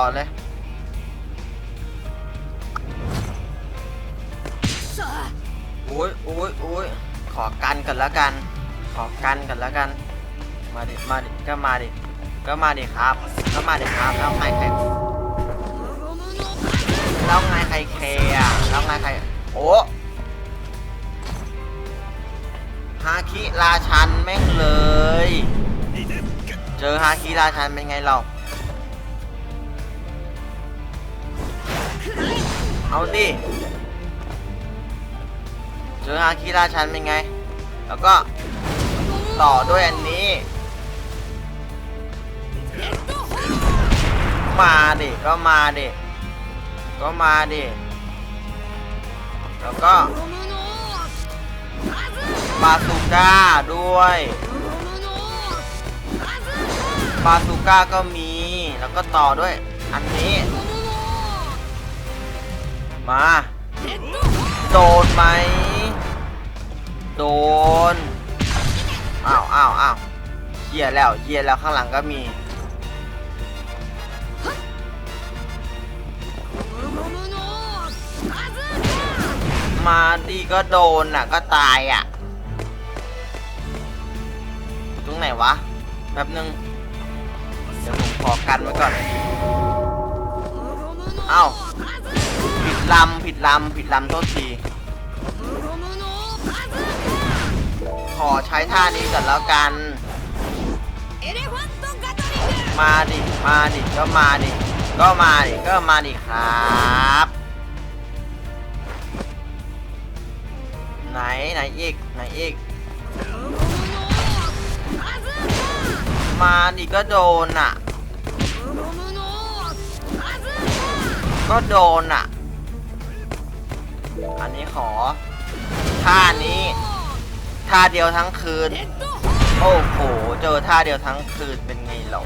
่อเลย โอ้ยโอ้ยโอ้ยขอกันกันแล้วกัน ขอกันกันแล้วกัน มาดิ มาดิ ก็มาดิ ก็มาดิครับ ก็มาดิครับแล้วไงใครแล้วไงใครเคอะแล้วไงใคร โอ้ฮาคิราชันแม่งเลย เจอฮาคิราชันเป็นไงเรา เอาดิเจอฮาคิราชันเป็นไง แล้วก็ต่อด้วยอันนี้ มาดิ ก็มาดิ ก็มาดิ แล้วก็บาซูก้าด้วย บาซูก้าก็มี แล้วก็ต่อด้วยอันนี้ มา โดนไหม โดน อ้าวอ้าวอ้าวเหี้ยแล้วเหี้ยแล้วข้างหลังก็มี มาดีก็โดนอะก็ตายอะ ตรงไหนวะ แป๊บนึง เดี๋ยวผมขอกันไว้ก่อน เอ้า ผิดลำผิดลำผิดลำโทษทีขอใช้ท่านี้ก่อนแล้วกัน มาดิ มาดิ ก็มาดิ ก็มาดิ ก็มาดิครับ ไหนไหนอีกไหนอีก มาดิก็โดนอะ ก็โดนอะ อันนี้ขอ ท่านี้ ท่าเดียวทั้งคืน โอ้โห เจอท่าเดียวทั้งคืนเป็นไงเรา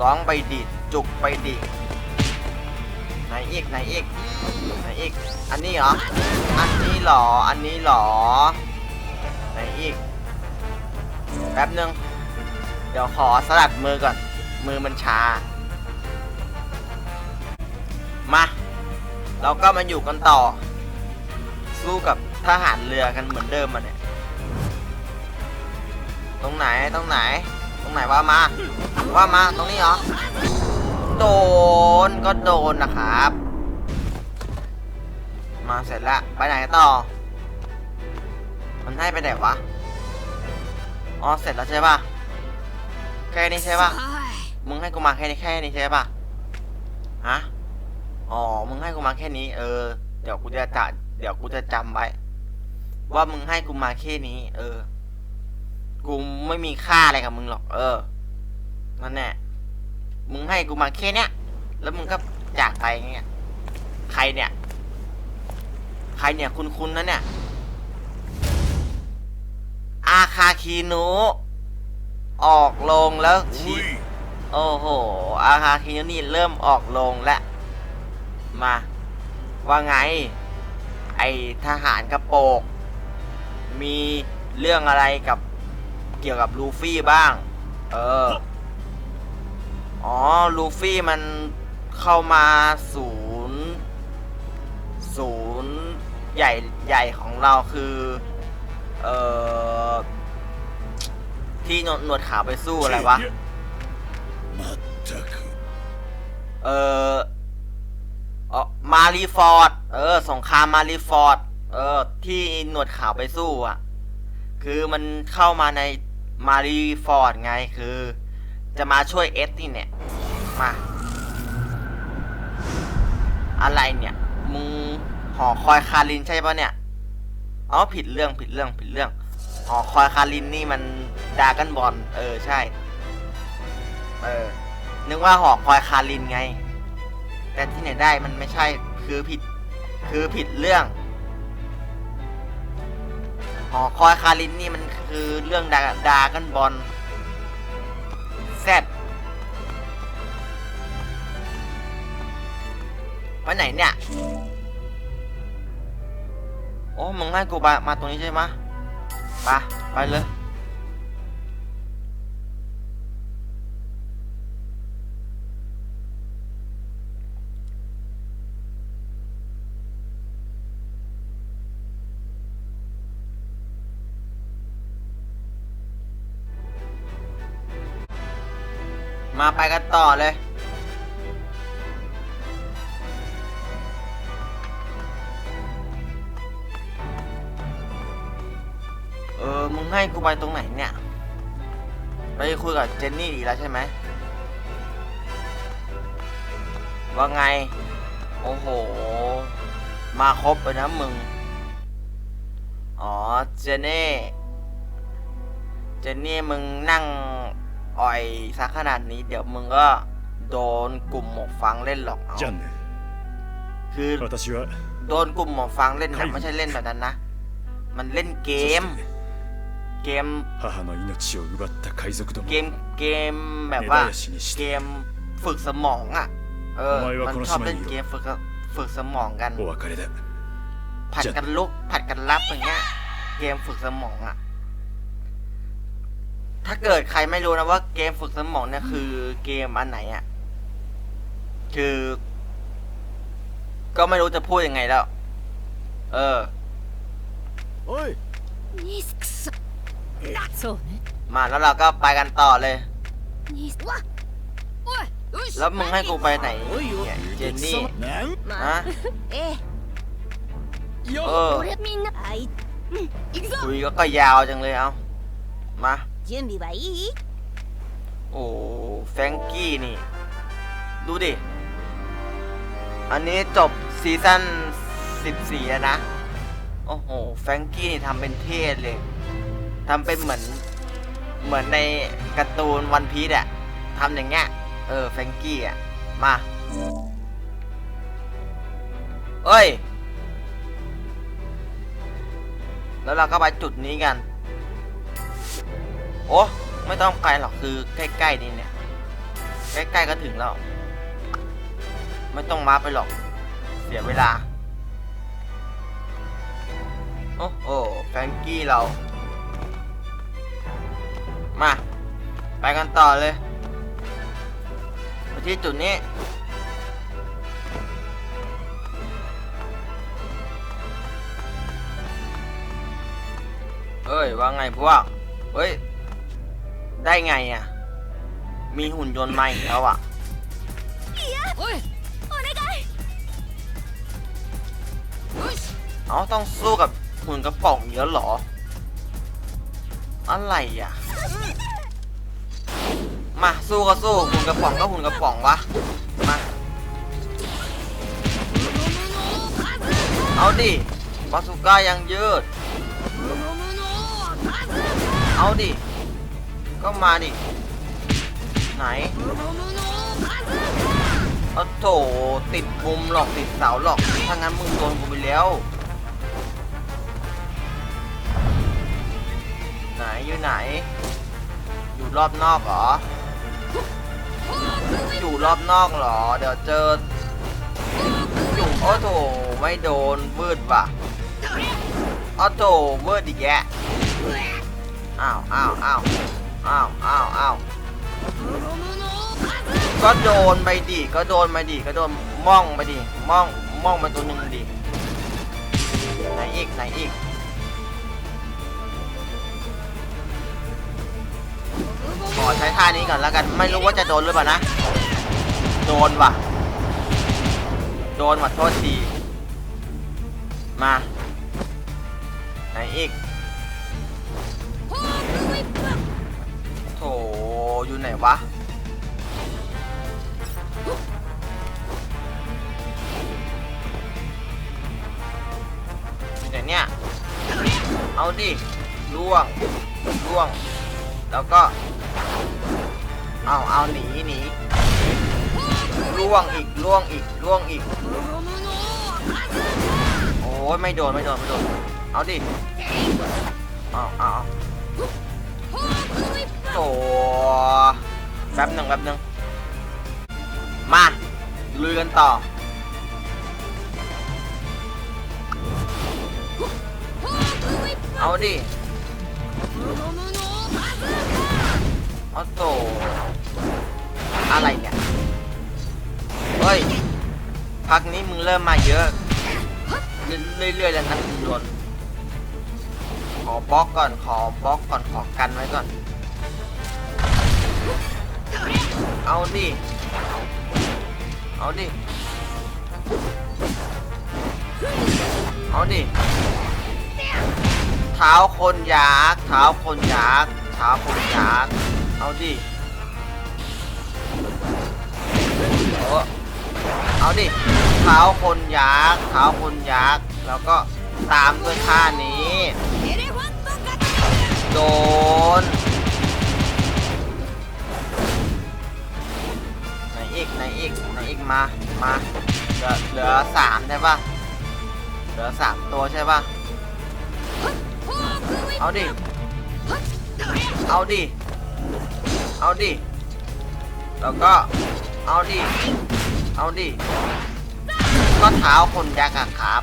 ร้องไปดิจุกไปดิไหนอีกไหนอีกไหนอีก อันนี้เหรอ อันนี้เหรอ อันนี้เหรอ ไหนอีก แป๊บนึง เดี๋ยวขอสลัดมือก่อน มือมันชา มา เราก็มาอยู่กันต่อ สู้กับทหารเรือกันเหมือนเดิมมาเนี่ย ตรงไหนตรงไหน ตรงไหนว่ามา ว่ามาตรงนี้เหรอ โดนก็โดนนะครับ มาเสร็จแล้วไปไหนต่อ มันให้ไปไหนวะ อ๋อเสร็จแล้วใช่ปะแค่นี้ใช่ปะมึงให้กูมาแค่นี้แค่นี้ใช่ปะฮะ อ๋อ มึงให้กูมาแค่นี้ เออ เดี๋ยวกูจะจะเดี๋ยวกูจะจำไว้ ว่ามึงให้กูมาแค่นี้ เออ กูไม่มีค่าอะไรกับมึงหรอก เออ นั่นแน่มึงให้กูมาแค่เนี้ย แล้วมึงก็จากไปอย่างเงี้ย ใครเนี่ย ใครเนี่ย คุณคุณนะเนี่ย อาคาคีนุออกลงแล้วชี โอ้โห อาคาคีนุนี่เริ่มออกลงแล้ว มา ว่าไง ไอทหารกระโปงมีเรื่องอะไรกับเกี่ยวกับลูฟี่บ้าง เออ อ๋อ ลูฟี่มันเข้ามาศูนย์ ศูนย์ใหญ่ใหญ่ของเราคือ เออที่หนวดหนวดขาวไปสู้อะไรวะ เออ ออมารีฟอร์ด เออ สงครามมารีฟอร์ด เออ ที่หนวดขาวไปสู้อะ คือมันเข้ามาในมารีฟอร์ดไง คือ จะมาช่วยเอสนี่เนี่ย มา อะไรเนี่ย มึงหอคอยคารินใช่ปะเนี่ยอ๋อผิดเรื่องผิดเรื่องผิดเรื่องหอคอยคารินนี่มันดากันบอล เออ ใช่ เออ นึกว่าหอคอยคารินไง แต่ที่ไหนได้มันไม่ใช่คือผิด คือผิดเรื่องหอคอยคารินนี่มันคือเรื่องดาดากันบอลแซดไปไหนเนี่ย โอ้มึงให้กูมามาตรงนี้ใช่ไหมะไปไปเลย มาไปกันต่อเลย เออ มึงให้กูไปตรงไหนเนี่ย ไปคุยกับเจนนี่ดีแล้วใช่ไหม ว่าไง โอ้โห มาครบเลยนะมึง อ๋อ เจนนี่ เจนนี่มึงนั่ง อ่อยซะขนาดนี้ เดี๋ยวมึงก็โดนกลุ่มหมกฟังเล่นหรอกเอา じゃあね คือ 私は โดนกลุ่มหมอฟังเล่น ใคร นะไม่ใช่เล่นแบบนั้นนะ มันเล่นเกม そして เกม 母の命を奪った海賊ども เกม เกมแบบว่า 根絶やしにし เก て มฝึกสมองอ่ะ เออ お前は มัน この ชอบ 島 เล่น にい เก ろ มฝึกฝึกสมองกัน お別れだ ผัดกันลุก ผัดกันรับอย่างเงี้ย เกมฝึกสมองอ่ะ ถ้าเกิดใครไม่รู้นะว่าเกมฝึกสมองเนี่ยคือเกมอันไหนอ่ะ คือ ก็ไม่รู้จะพูดยังไงแล้ว เออ おいにくそなそうね มาแล้วเราก็ไปกันต่อเลย にわおいよし แล้วมึงให้กูไปไหนเนี่ยเจนนี่ なんまああええ เออ これみんなはいうん行くぞ คุยก็ก็ยาวจังเลยเอามา 準備はいい โอ้แฟรงกี้นี่ ดูดิ อันนี้จบซีซั่น14แล้วนะ โอ้โห แฟรงกี้นี่ทำเป็นเทศเลย ทำเป็นเหมือน เหมือนในการ์ตูนวันพี e อะทำอย่างเงี้ย เออ แฟรงกี้อะมา เอ้ย แล้วเราก็ไปจุดนี้กัน โอ้ไม่ต้องไกลหรอกคือใกล้ๆนี่เนี่ยใกล้ๆก็ถึงแล้ว ไม่ต้องมาไปหรอก เสียเวลา โอ้โหแฟรงกี้เรา มา ไปกันต่อเลยที่จุดนี้เอ้ยว่าไงพวกเฮ้ย ได้ไงอะ มีหุ่นยนต์ใหม่แล้วอะเอาต้องสู้กับหุ่นกระป๋องเยอะหรอ อะไรอะ มาสู้ก็สู้หุ่นกระป๋องก็หุ่นกระป๋องวะ มา เอาดิบาสุก้ายังยืด เอาดิ ก็มาดิ ไหนเอาโถติดมุมหรอกติดเสาหรอกถ้างั้นมึงโดนกูไปแล้ว ไหนอยู่ไหน อยู่รอบนอกเหรอ อยู่รอบนอกเหรอ เดี๋ยวเจออยู่โอ้โถไม่โดนวืดว่ะโอ้โถวืดอีกแยะอ้าวอ้าวอ้าว อ้าวอ้าวอ้าวก็โดนไปดิก็โดนไปดิก็โดนม่องไปดิม่องม่องไปตัวหนึ่งดิไหนอีกไหนอีกขอใช้ท่านี้ก่อนแล้วกันไม่รู้ว่าจะโดนหรือเปล่านะ โดนว่ะ โดนว่ะโทษทีมา ไหนอีก อยู่ไหนวะ อยู่ไหนเนี่ย เอาดิล่วงล่วง แล้วก็ เอาเอาหนีหนีล่วงอีกล่วงอีกล่วงอีก โอ้ยไม่โดนไม่โดนไม่โดน เอาดิ เอาเอา โอ้แป๊บหนึ่งแป๊บหนึ่งมา ลุยกันต่อ เอาดิ เอาโตอะไรเนี่ย เฮ้ย พักนี้มึงเริ่มมาเยอะ เรื่อยๆแล้วนะคุณยนขอบล็อกก่อน ขอบล็อกก่อน ขอกันไว้ก่อน เอาดิเอาดิเอาดิเท้าคนยากเท้าคนยากเท้าคนยากเอาดิโอ้เอาดิเท้าคนยากเท้าคนยากแล้วก็ตามด้วยท่านี้ โดน อีกไหนอีกไหนอีกมามาเหลือเหลือสามใช่ปะเหลือสามตัวใช่ปะเอาดิ เอาดิ เอาดิ แล้วก็ เอาดิ เอาดิ ก็เท้าคนยักษ์อะครับ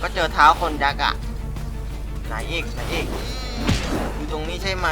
ก็เจอเท้าคนยักษ์อะไหนอีกไหนอีกอยู่ตรงนี้ใช่ไหม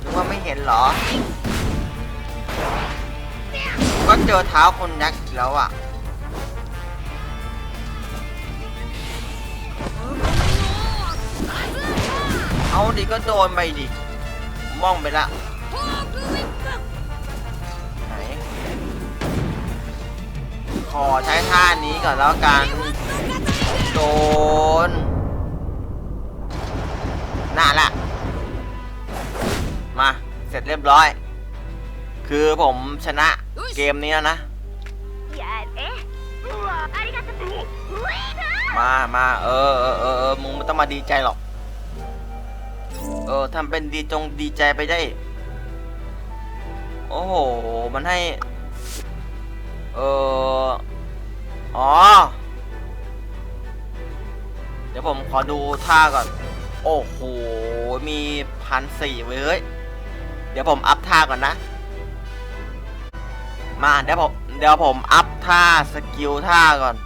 หรือว่าไม่เห็นหรอ ก็เจอเท้าคนแจ็ษ์กแล้วอะเอาดิก็โดนไปดิมองไปละไหนขอใช้ท่านี้ก่อนแล้วกันโดนน่าละมา เสร็จเรียบร้อย คือผมชนะเกมนี้แล้วนะ มามาเออเออเออมึงไม่ต้องมาดีใจหรอก เออทำเป็นดีจงดีใจไปได้ โอ้โห มันให้ เอออ๋อ เดี๋ยวผมขอดูท่าก่อน โอ้โห มีพันสี่เว้ย เดี๋ยวผมอัพท่าก่อนนะ มาเดี๋ยวผมเดี๋ยวผมอัพท่าสกิลท่าก่อน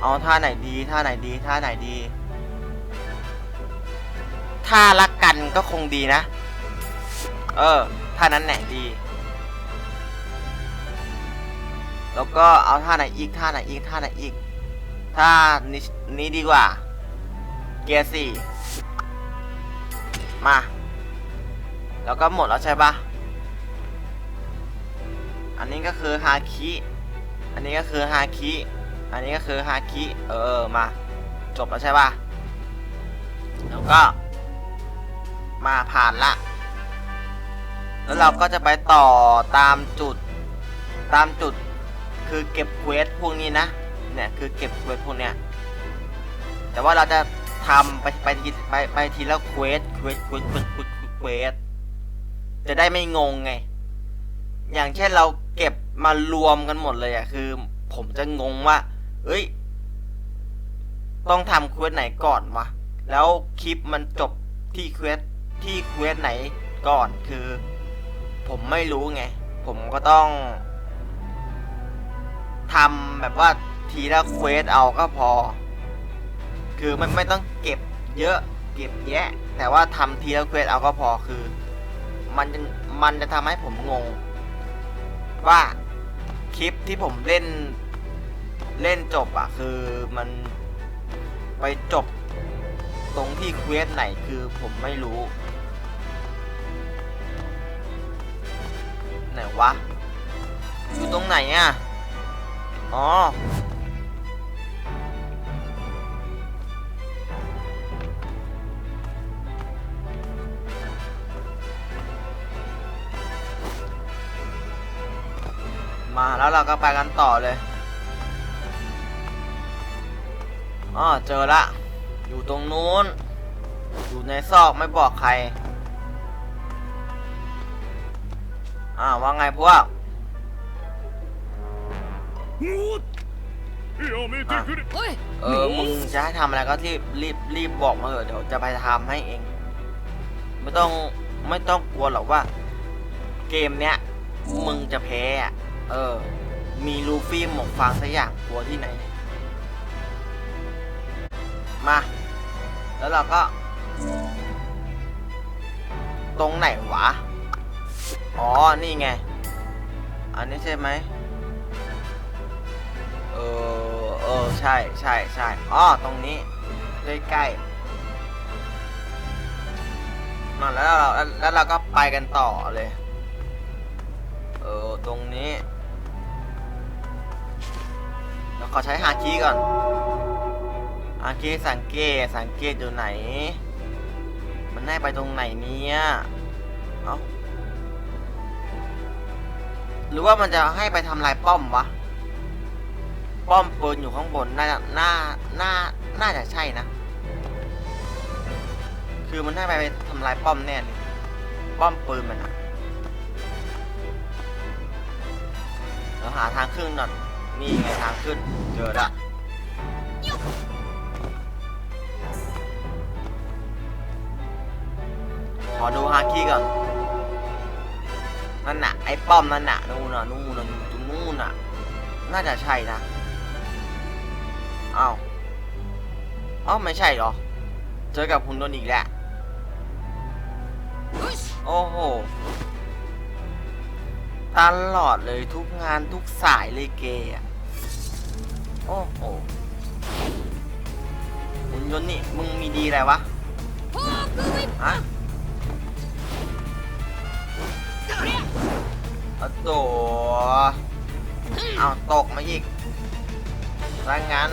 เอาท่าไหนดีท่าไหนดีท่าไหนดีท่ารักกันก็คงดีนะ เออท่านั้นแหละดี แล้วก็เอาท่าไหนอีกท่าไหนอีกท่าไหนอีกท่านี้นี้ดีกว่า เกียร์สี่มา แล้วก็หมดแล้วใช่ปะ อันนี้ก็คือฮาคิ อันนี้ก็คือฮาคิ อันนี้ก็คือฮาคิ เออมา จบแล้วใช่ป่ะ แล้วก็ มาผ่านละ แล้วเราก็จะไปต่อตามจุด ตามจุด คือเก็บเควสพวกนี้นะ เนี่ยคือเก็บเควสพวกเนี้ย แต่ว่าเราจะทำไปไปทีไปไปทีละเควเควสเควสเควสเควสเควสจะได้ไม่งงไง อย่างเช่นเราเก็บมารวมกันหมดเลยอะคือ ผมจะงงว่า เอ้ย ต้องทำเควสไหนก่อนวะ แล้วคลิปมันจบที่เควสที่เควสไหนก่อนคือ ผมไม่รู้ไง ผมก็ต้องทำแบบว่าทีละเควสเอาก็พอ คือไม่ไม่ต้องเก็บเยอะเก็บแยะ แต่ว่าทำทีละเควสเอาก็พอคือ มันจะมันจะทำให้ผมงง ว่าคลิปที่ผมเล่นเล่นจบอะคือมันไปจบตรงที่เควสไหนคือผมไม่รู้ ไหนวะ อยู่ตรงไหนอะอ๋อ มาแล้วเราก็ไปกันต่อเลยอ๋อเจอละ อยู่ตรงนู้น อยู่ในซอกไม่บอกใคร อ่าว่าไงพวกอะเออ มึงจะให้ทำอะไรก็รีบรีบรีบบอกมาเถอะเดี๋ยวจะไปทำให้เอง ไม่ต้องไม่ต้องกลัวหรอกว่า เกมเนี้ยมึงจะแพ้ เออ มีลูฟี่หมกฟางสักอย่างกลัวที่ไหน มา แล้วเราก็ ตรงไหนวะ อ๋อ นี่ไง อันนี้ใช่ไหม เออ เออ ใช่ ใช่ ใช่อ๋อ ตรงนี้ใกล้ๆนั่นแล้วเราแล้วเราก็ไปกันต่อเลย เออ ตรงนี้ เราขอใช้ฮาคิก่อนฮาคิสังเกตสังเกตอยู่ไหน มันให้ไปตรงไหนเนี่ยเอ้าหรือว่ามันจะให้ไปทำลายป้อมวะ ป้อมปืนอยู่ข้างบนน่าจะน่าน่าน่าจะใช่นะ คือมันให้ไปทำลายป้อมแน่เลยป้อมปืนมันอะเราหาทางขึ้นหน่อย นี่ไงทางขึ้น เจอละขอดูฮาคิก่อน นั่นน่ะ ไอ้ป้อมนั่นน่ะ นู่นน่ะ นู่นน่ะตรงนู่นน่ะ น่าจะใช่นะอ้าวอ้าวไม่ใช่เหรอ เจอกับคุณโดนอีกแล้ว โอ้โห ตลอดเลยทุกงานทุกสายเลยเกย์อะ โอ้โหคุณยนต์นี่มึงมีดีอะไรวะฮะเอาตัวเอาตกมาอีกถ้างั้น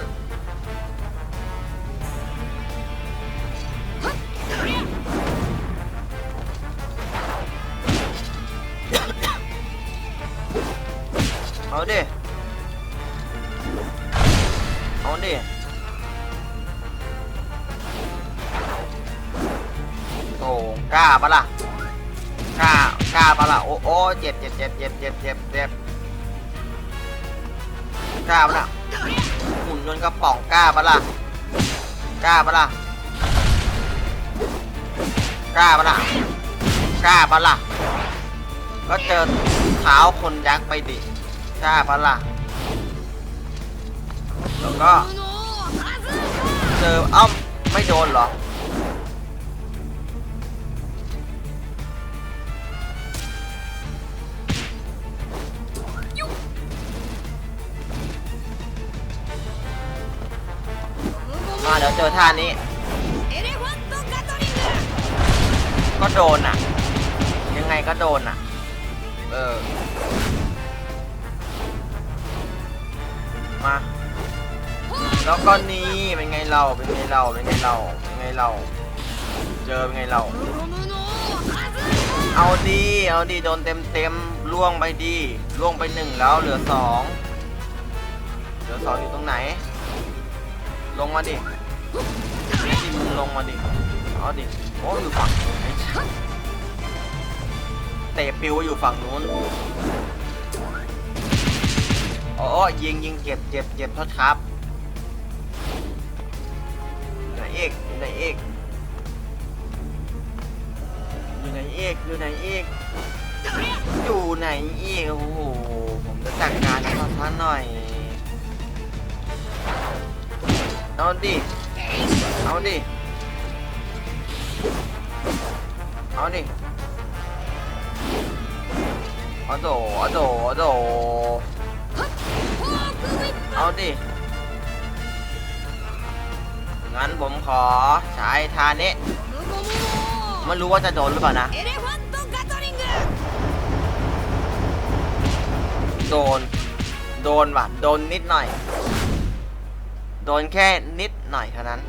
เอาดิ ปะล่ะกล้ากล้าปะล่ะโอ้โอ้เจ็บเจ็บเจ็บเจ็บเจ็บเจ็บเจ็บกล้าปะล่ะหุ่นยนต์กระป๋องกล้าปะล่ะกล้าปะล่ะกล้าปะล่ะกล้าปะล่ะก็เจอเท้าคนยักษ์ไปดิกล้าปะล่ะแล้วก็เจอเอ้าไม่โดนเหรอ อท่านี้ ก็โดนอะ ยังไงก็โดนอะ เออ มา แล้วก็นี้เป็นไงเรา เป็นไงเรา เป็นไงเรา เป็นไงเรา เจอเป็นไงเรา เอาดี เอาดีโดนเต็มเต็มล่วงไปดีล่วงไปหนึ่งแล้วเหลือสองเหลือสองอยู่ตรงไหน ลงมาดิ ลงมาดิเอาดิโอ้อยู่ฝั่งไม่ใช่เตะปิวอยู่ฝั่งนู้นโอ้ยิงยิงเจ็บเจ็บเจ็บทษครับไหนเอกอยู่ไหนเอกอยู่ไหนเอกอยู่ไหนเอกอยู่ไหนเอกโอ้โหผมจะจัดการให้เขาท่านหน่อยเอาดิ เอาดิ เอาดิเอาโดเอาโดเอาโดเอาดิ งั้นผมขอใช้ทานิไม่รู้ว่าจะโดนหรือเปล่านะ โดน โดนว่ะ โดนนิดหน่อย โดนแค่นิด หน่อยเท่านั้น